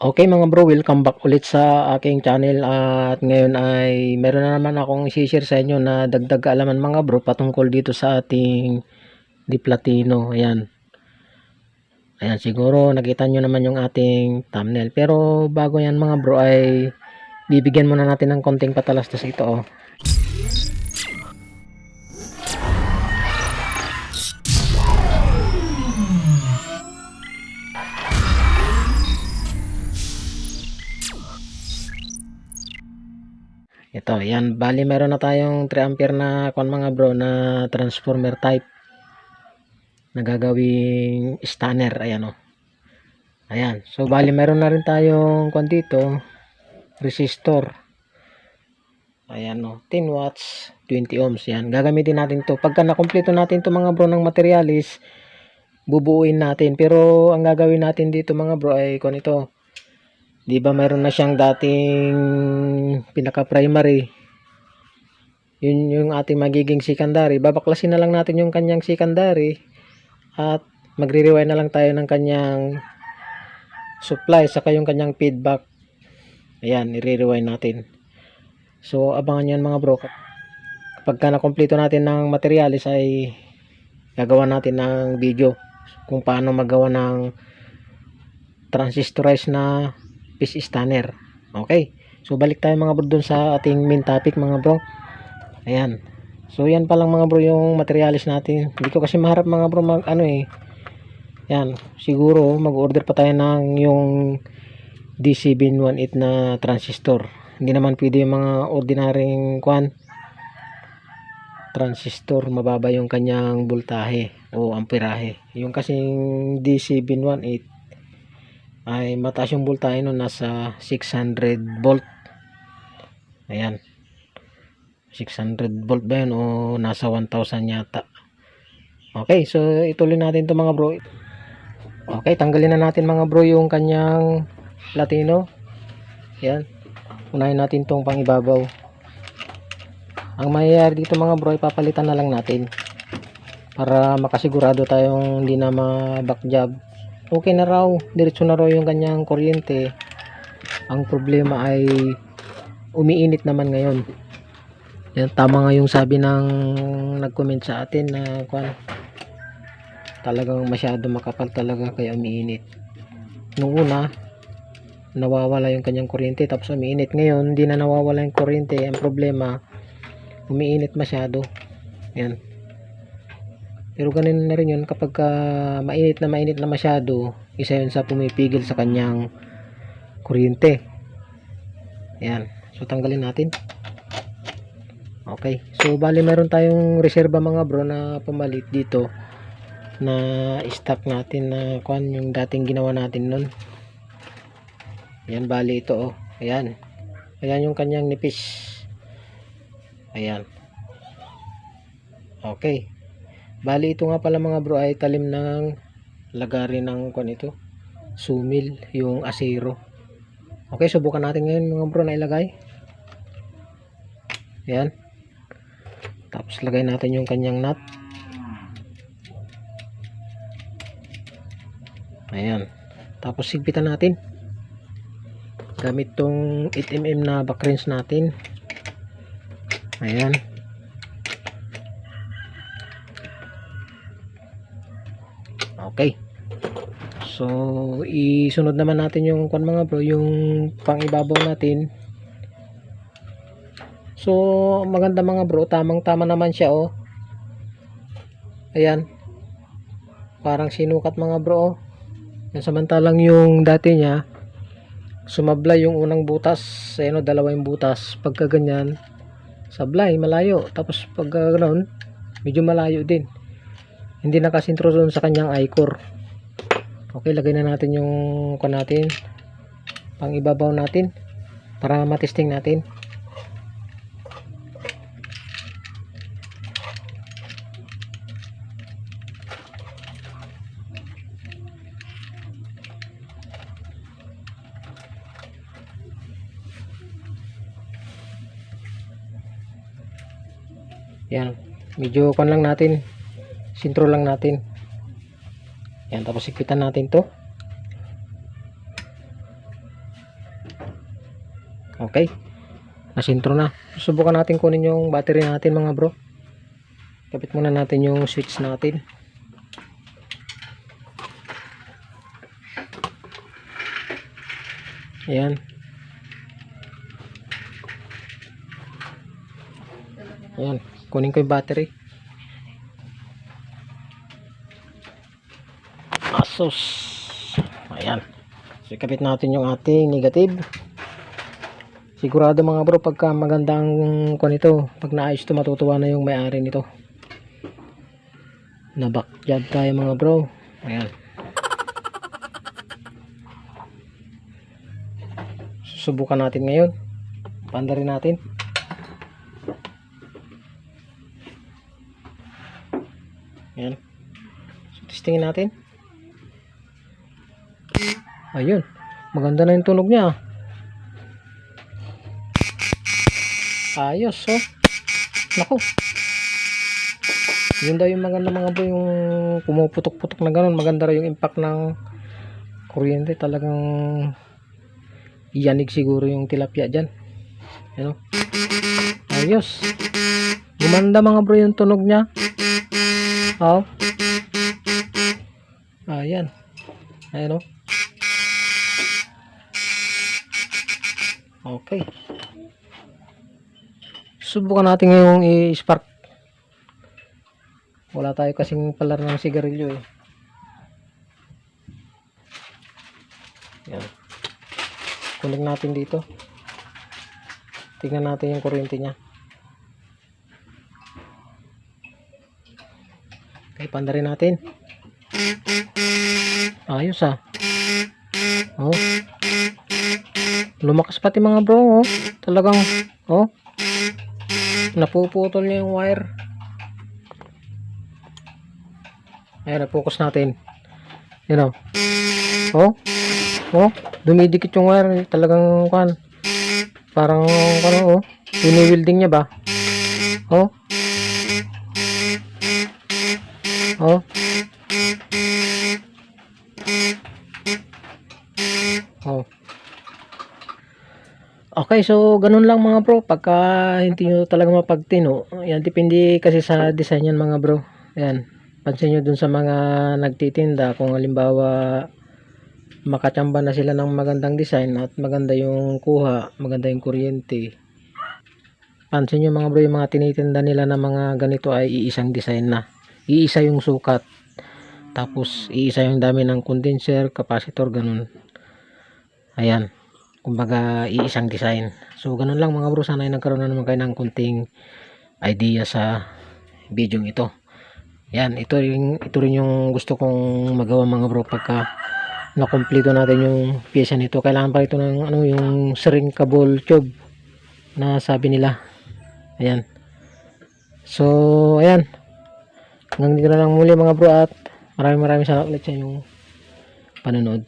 Okay mga bro, welcome back ulit sa aking channel at ngayon ay meron na naman akong i-share sa inyo na dagdag kaalaman mga bro patungkol dito sa ating Di Platino. Ayan. Ayan siguro nakita nyo naman yung ating thumbnail. Pero bago yan mga bro ay bibigyan muna natin ng konting patalastas ito oh. Ito, yan. Bali, meron na tayong 3 ampere na kon mga bro na transformer type na gagawing stunner. Ayan o. Ayan. So, bali, meron na rin tayong kon dito resistor. Ayan o. 10 watts, 20 ohms. Yan. Gagamitin natin to. Pagka nakompleto natin to mga bro ng materialis, bubuuin natin. Pero, ang gagawin natin dito mga bro ay kon ito. Di ba mayroon na siyang dating pinaka-primary. Yun yung ating magiging secondary. Babaklasin na lang natin yung kanyang secondary at magre-rewind na lang tayo ng kanyang supply saka yung kanyang feedback. Ayan, i-rewind natin. So, abangan yan mga bro. Kapag ka na-complete natin ng materialis ay gagawa natin ng video kung paano magawa ng transistorized na fish stunner. Okay. So balik tayo mga bro dun sa ating main topic mga bro. Ayan. So yan pa lang mga bro yung materialis natin. Hindi ko kasi maharap mga bro mag ano eh. Yan. Siguro mag-order pa tayo ng yung D718 na transistor. Hindi naman pwede yung mga ordinaryong kwan transistor mababa yung kanyang voltahe o amperahe. Yung kasing D718 ay mataas yung voltahe nun nasa 600 volt. Ayan. 600 volt ba yun o nasa 1000 yata? Okay so ituloy natin to mga bro. Okay tanggalin na natin mga bro yung kanyang latino. Yan unahin natin tong pangibabaw. Ang mayayari dito mga bro ipapalitan na lang natin para makasigurado tayong hindi na ma-back job okay na raw. Diretso na raw yung kanyang kuryente. Ang problema ay umiinit naman ngayon. Yan tama nga yung sabi ng nag-comment sa atin na kwan talagang masyado makapal talaga kaya umiinit. Nung una nawawala yung kanyang kuryente tapos umiinit. Ngayon hindi na nawawala yung kuryente. Ang problema umiinit masyado. Yan pero ganun na rin yun kapag uh, mainit na mainit na masyado, isa yun sa pumipigil sa kanyang kuryente. Ayan. So tanggalin natin. Okay. So bali meron tayong reserba mga bro na pamalit dito na stock natin na kwan yung dating ginawa natin nun. Ayan bali ito oh. Ayan. Ayan yung kanyang nipis. Ayan. Okay. Bali ito nga pala mga bro ay talim ng lagari ng kwan ito. Sumil, yung asero. Okay, subukan natin ngayon mga bro na ilagay. Ayan. Tapos lagay natin yung kanyang nut. Ayan. Tapos sigpitan natin. Gamit tong 8mm na backrings natin. Ayan. So, isunod naman natin yung kwan mga bro, yung pangibabaw natin. So, maganda mga bro, tamang-tama naman siya oh. Ayan. Parang sinukat mga bro oh. Yan samantalang yung dati niya sumablay yung unang butas, ayan oh, dalawa butas. Pagka ganyan, sablay, malayo. Tapos pagka ganoon, medyo malayo din hindi nakasintro doon sa kanyang i-core okay lagay na natin yung kon natin pang ibabaw natin para matesting natin. Yan medyo kon lang natin sintro lang natin yan tapos ikitan natin to Okay. Nasintro na. Subukan natin kunin yung battery natin mga bro. Kapit muna natin yung switch natin. Ayan. Ayan. Kunin ko yung battery. Asus. Ayan. So, ikapit natin yung ating negative. Sigurado mga bro, pagka maganda ang kuha nito, pag naayos ito, matutuwa na yung may-ari nito. Na back job tayo mga bro. Ayan. Susubukan natin ngayon. Panda rin natin. Ayan. So, testingin natin. Ayun. Maganda na yung tunog niya. Ayos, oh. Naku. Yun daw yung maganda mga bro, yung pumuputok-putok na ganun. Maganda raw yung impact ng kuryente. Talagang iyanig siguro yung tilapia dyan. Ano? Ayos. Gumanda mga bro yung tunog niya. Oh. Ayan. Ayan oh. Okay. Subukan natin ngayong i-spark. Wala tayo kasing palar ng sigarilyo eh. Yan. Kunin natin dito. Tingnan natin yung kuryente niya. Okay, panda rin natin. Ayos ah. Oh. Lumakas pati mga bro, oh. Talagang, oh. Napuputol niya yung wire. Ayan, na-focus natin. Yun, oh. Oh. Oh. Dumidikit yung wire. Talagang, kan. Parang, ano, oh. Wini-welding niya ba? Oh. Oh. Okay, so ganun lang mga bro. Pagka hindi nyo talaga mapagtino, yan, depende kasi sa design yan mga bro. Yan, pansin nyo dun sa mga nagtitinda, kung halimbawa makachamba na sila ng magandang design at maganda yung kuha, maganda yung kuryente. Pansin nyo mga bro, yung mga tinitinda nila na mga ganito ay iisang design na. Iisa yung sukat. Tapos, iisa yung dami ng condenser, capacitor, ganun. Ayan kumbaga iisang design. So ganun lang mga bro. Sana ay nagkaroon na naman kayo ng kunting idea sa video ito. Yan ito rin, ito rin yung gusto kong magawa mga bro pagka nakompleto natin yung pyesa nito. Kailangan pa ito ng ano yung shrinkable tube na sabi nila. Ayan. So ayan. Hanggang dito na lang muli mga bro at maraming maraming salamat ulit sa inyong panonood